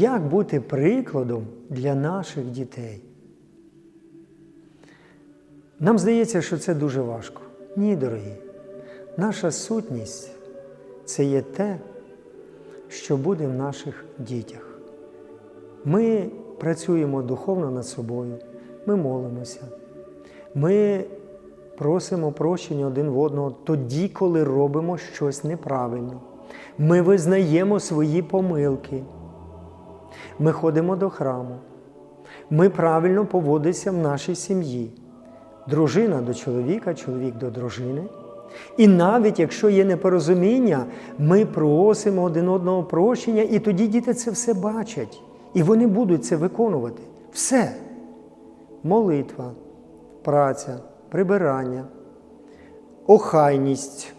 Як бути прикладом для наших дітей? Нам здається, що це дуже важко. Ні, дорогі. Наша сутність це є те, що буде в наших дітях. Ми працюємо духовно над собою, ми молимося, ми просимо прощення один в одного тоді, коли робимо щось неправильно. Ми визнаємо свої помилки. Ми ходимо до храму. Ми правильно поводимося в нашій сім'ї. Дружина до чоловіка, чоловік до дружини. І навіть якщо є непорозуміння, ми просимо один одного прощення, і тоді діти це все бачать. І вони будуть це виконувати. Все. Молитва, праця, прибирання, охайність,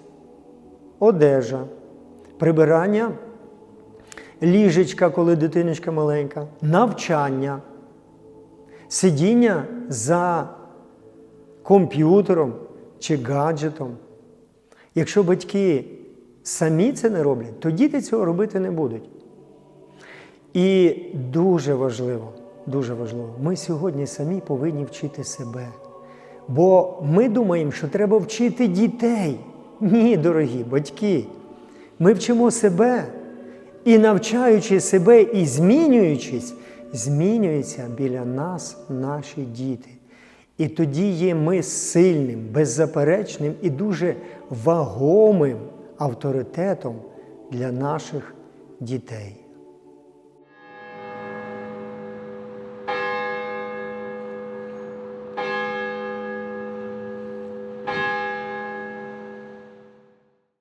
одежа, прибирання ліжечка, коли дитиночка маленька, навчання, сидіння за комп'ютером чи гаджетом. Якщо батьки самі це не роблять, то діти цього робити не будуть. І дуже важливо, дуже важливо, ми сьогодні самі повинні вчити себе. Бо ми думаємо, що треба вчити дітей. Ні, дорогі батьки. Ми вчимо себе. І навчаючи себе і змінюючись, змінюються біля нас наші діти. І тоді є ми сильним, беззаперечним і дуже вагомим авторитетом для наших дітей.